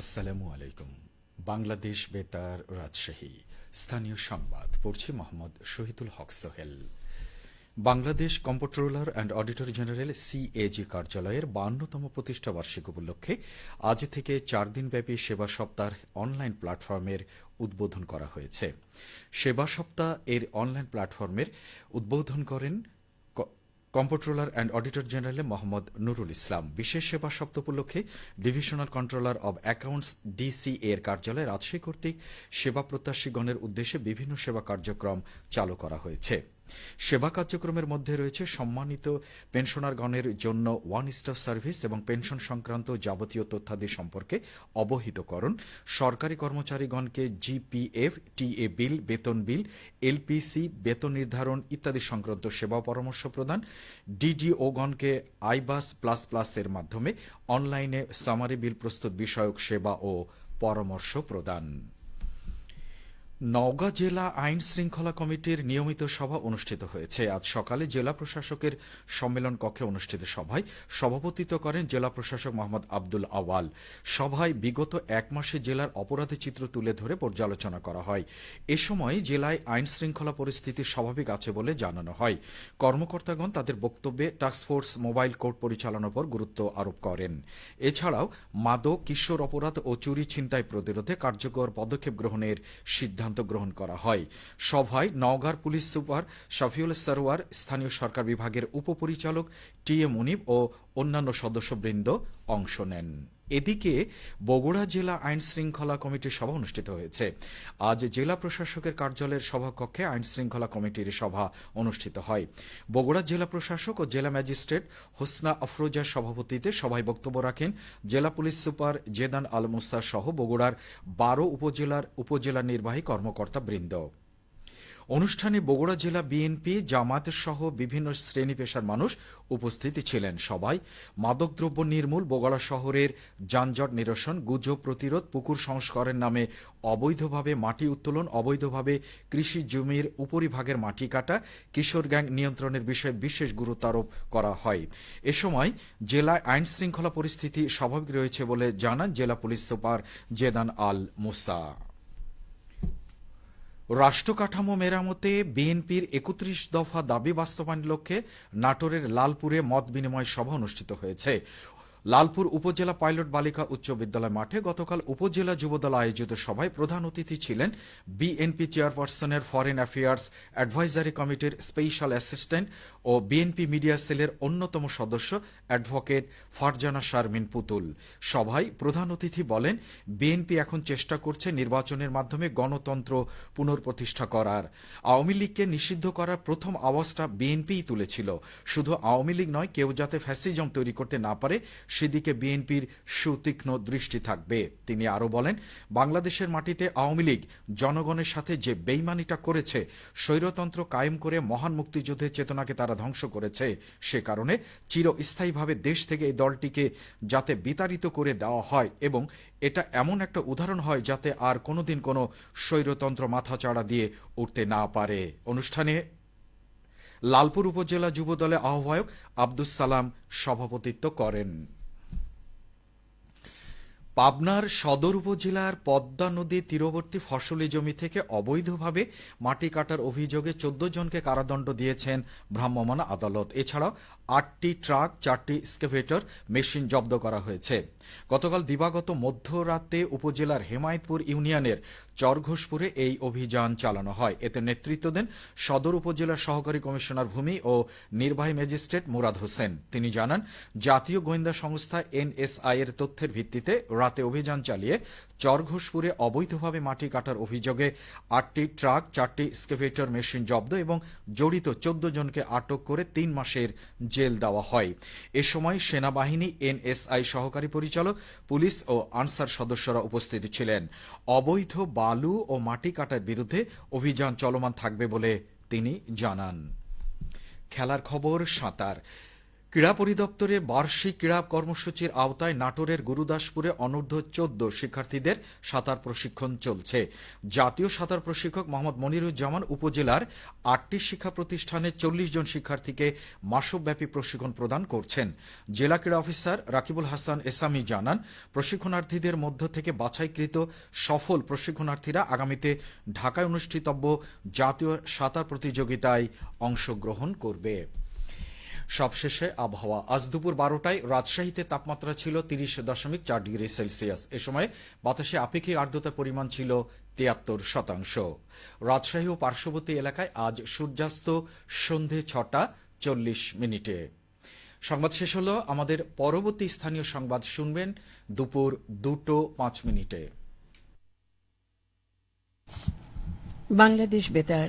আসসালামু আলাইকুম। বাংলাদেশ বেতার রাজশাহী। স্থানীয় সংবাদ, পড়ছি Mohammad Shahidul Haque Sohel. Bangladesh comptroller and auditor general CAG কার্যালয়ের বান্নতম প্রতিষ্ঠা বার্ষিক উপলক্ষে আজ থেকে চার দিনব্যাপী সেবা সপ্তাহ অনলাইন প্ল্যাটফর্মের উদ্বোধন করা হয়েছে। সেবা সপ্তাহ এর অনলাইন প্ল্যাটফর্মের উদ্বোধন করেন comptroller and auditor general Mohammad Nurul Islam. বিশেষ সেবা সপ্তাহ উপলক্ষে divisional controller of accounts DC এর কার্যালয়ে রাজশাহী কর্তৃক সেবা প্রত্যাশীগণের উদ্দেশ্যে বিভিন্ন সেবা কার্যক্রম চালু করা হয়েছে। সেবা কার্যক্রমের মধ্যে রয়েছে সম্মানিত পেনশনারগণের জন্য ওয়ান স্টার সার্ভিস এবং পেনশন সংক্রান্ত যাবতীয় তথ্যাদি সম্পর্কে অবহিতকরণ। সরকারি কর্মচারীগণকে জিপিএফ টিএ বিল বেতন বিল এলপিসি বেতন নির্ধারণ ইত্যাদি সংক্রান্ত সেবা পরামর্শ প্রদান। ডিডিওগণকে আইবাস প্লাস প্লাসের মাধ্যমে অনলাইনে সামারি বিল প্রস্তুত বিষয়ক সেবা ও পরামর্শ প্রদান। নওগাঁ জেলা আইন শৃঙ্খলা কমিটির নিয়মিত সভা অনুষ্ঠিত হয়েছে। আজ সকালে জেলা প্রশাসকের সম্মেলন কক্ষে অনুষ্ঠিত সভায় সভাপতিত্ব করেন জেলা প্রশাসক মোহাম্মদ আব্দুল আওয়াল। সভায় বিগত এক মাসে জেলার অপরাধী চিত্র তুলে ধরে পর্যালোচনা করা হয়। এ সময় জেলায় আইন শৃঙ্খলা পরিস্থিতি স্বাভাবিক আছে বলে জানানো হয়। কর্মকর্তাগণ তাদের বক্তব্যে টাস্কফোর্স, মোবাইল কোর্ট পরিচালনার উপর গুরুত্ব আরোপ করেন। এছাড়াও মাদক, কিশোর অপরাধ ও চুরি ছিনতাই প্রতিরোধে কার্যকর পদক্ষেপ গ্রহণের সিদ্ধান্ত গ্রহণ করা হয়। সভায় নওগাঁর পুলিশ সুপার শফিউল সরোয়ার স্থানীয় সরকার বিভাগের উপপরিচালক টি এ মুনিব ও অন্যান্য সদস্যবৃন্দ অংশ নেন। এদিকে বগুড়া জেলা আইন শৃঙ্খলা কমিটির সভা অনুষ্ঠিত হয়েছে। আজ জেলা প্রশাসকের কার্যালয়ের সভাকক্ষে আইন শৃঙ্খলা কমিটির সভা অনুষ্ঠিত হয়। বগুড়া জেলা প্রশাসক ও জেলা ম্যাজিস্ট্রেট হোসনা আফরোজার সভাপতিতে সভায় বক্তব্য রাখেন জেলা পুলিশ সুপার জেদান আল মুস্তা সহ বগুড়ার বারো উপজেলার উপজেলা নির্বাহী কর্মকর্তা বৃন্দ অনুষ্ঠানে বগুড়া জেলা বিএনপি জামাত সহ বিভিন্ন শ্রেণি পেশার মানুষ উপস্থিত ছিলেন। সবাই মাদকদ্রব্য নির্মূল বগুড়া শহরের যানজট নিরসন, গুজব প্রতিরোধ, পুকুর সংস্কারের নামে অবৈধভাবে মাটি উত্তোলন, অবৈধভাবে কৃষি জমির উপরিভাগের মাটি কাটা, কিশোর গ্যাং নিয়ন্ত্রণের বিষয়ে বিশেষ গুরুত্ব আরোপ করা হয়। এ সময় জেলায় আইন শৃঙ্খলা পরিস্থিতি স্বাভাবিক রয়েছে বলে জানান জেলা পুলিশ সুপার জেদান আল মুসা। রাষ্ট্র কাঠামো মেরামতে বিএনপির একত্রিশ দফা দাবি বাস্তবায়নের লক্ষ্যে নাটোরের লালপুরে মত বিনিময় সভা অনুষ্ঠিত হয়েছে। লালপুর উপজেলা পাইলট বালিকা উচ্চ বিদ্যালয় মাঠে গতকাল উপজেলা যুবদল আয়োজিত সভায় প্রধান অতিথি ছিলেন বিএনপি চেয়ারপারসনের ফরেন অ্যাফেয়ার্স অ্যাডভাইজারি কমিটির স্পেশাল অ্যাসিস্ট্যান্ট ও বিএনপি মিডিয়া সেলের অন্যতম সদস্য অ্যাডভোকেট ফারজানা শারমিন পুতুল। সভায় প্রধান অতিথি বলেন, বিএনপি এখন চেষ্টা করছে নির্বাচনের মাধ্যমে গণতন্ত্র পুনঃপ্রতিষ্ঠা করার। আওয়ামী লীগকে নিষিদ্ধ করার প্রথম আওয়াজটা বিএনপিই তুলেছিল। শুধু আওয়ামী লীগ নয়, কেউ যাতে ফ্যাসিজম তৈরি করতে না পারে সেদিকে বিএনপির সুতীক্ষ্ণ দৃষ্টি থাকবে। তিনি আরও বলেন, বাংলাদেশের মাটিতে আওয়ামী লীগ জনগণের সাথে যে বেইমানিটা করেছে, স্বৈরতন্ত্র কায়েম করে মহান মুক্তিযুদ্ধের চেতনাকে তারা ধ্বংস করেছে। সে কারণে চিরস্থায়ীভাবে দেশ থেকে এই দলটিকে যাতে বিতাড়িত করে দেওয়া হয় এবং এটা এমন একটা উদাহরণ হয় যাতে আর কোনোদিন কোনো স্বৈরতন্ত্র মাথাচাড়া দিয়ে উঠতে না পারে। অনুষ্ঠানে লালপুর উপজেলা যুবদলের আহ্বায়ক আব্দুস সালাম সভাপতিত্ব করেন। পাবনার সদর উপজেলার পদ্মা নদী তীরবর্তী ফসলি জমি থেকে অবৈধভাবে মাটি কাটার অভিযোগে চোদ্দ জনকে কারাদণ্ড দিয়েছেন ভ্রাম্যমাণ আদালত। এছাড়াও আটটি ট্রাক, চারটি স্কেভেটর মেশিন জব্দ করা হয়েছে। গতকাল দিবাগত মধ্যরাতে উপজেলার হেমায়তপুর ইউনিয়নের চরঘোষপুরে এই অভিযান চালানো হয়। এতে নেতৃত্ব দেন সদর উপজেলার সহকারী কমিশনার ভূমি ও নির্বাহী ম্যাজিস্ট্রেট মুরাদ হোসেন। তিনি জানান, জাতীয় গোয়েন্দা সংস্থা এনএসআই এর তথ্যের ভিত্তিতে রাতে অভিযান চালিয়ে চরঘোষপুরে অবৈধভাবে মাটি কাটার অভিযোগে আটটি ট্রাক, চারটি স্কেভেটর মেশিন জব্দ এবং জড়িত চোদ্দ জনকে আটক করে তিন মাসের জেল দেওয়া হয়। এ সময় সেনাবাহিনী, এনএসআই সহকারী পরিচালক, পুলিশ ও আনসার সদস্যরা উপস্থিত ছিলেন। অবৈধ বালু ও মাটি কাটার বিরুদ্ধে অভিযান চলমান থাকবে বলে তিনি জানান। খেলার খবর সাঁতার। ক্রীড়া পরিদপ্তরে বার্ষিক ক্রীড়া কর্মসূচির আওতায় নাটোরের গুরুদাসপুরে অনূর্ধ্ব চোদ্দ শিক্ষার্থীদের সাঁতার প্রশিক্ষণ চলছে। জাতীয় সাঁতার প্রশিক্ষক মোহাম্মদ মনিরুজ্জামান উপজেলার আটটি শিক্ষা প্রতিষ্ঠানে চল্লিশ জন শিক্ষার্থীকে মাসব্যাপী প্রশিক্ষণ প্রদান করছেন। জেলা ক্রীড়া অফিসার রাকিবুল হাসান এসামি জানান, প্রশিক্ষণার্থীদের মধ্য থেকে বাছাইকৃত সফল প্রশিক্ষণার্থীরা আগামীতে ঢাকায় অনুষ্ঠিতব্য জাতীয় সাঁতার প্রতিযোগিতায় অংশগ্রহণ করবে। সবশেষে আবহাওয়া। আজ দুপুর বারোটায় রাজশাহীতে তাপমাত্রা ছিল তিরিশ দশমিক চার ডিগ্রি সেলসিয়াস। এ সময় বাতাসে আপেক্ষিক আর্দ্রতার পরিমাণ ছিল তিয়াত্তর শতাংশ। রাজশাহী ও পার্শ্ববর্তী এলাকায় আজ সূর্যাস্ত সন্ধে ছটা চল্লিশ মিনিটে। সংবাদ শেষ হলো, আমাদের পরবর্তী স্থানীয় সংবাদ শুনবেন দুপুর দুটো পাঁচ মিনিটে। বাংলাদেশ বেতার।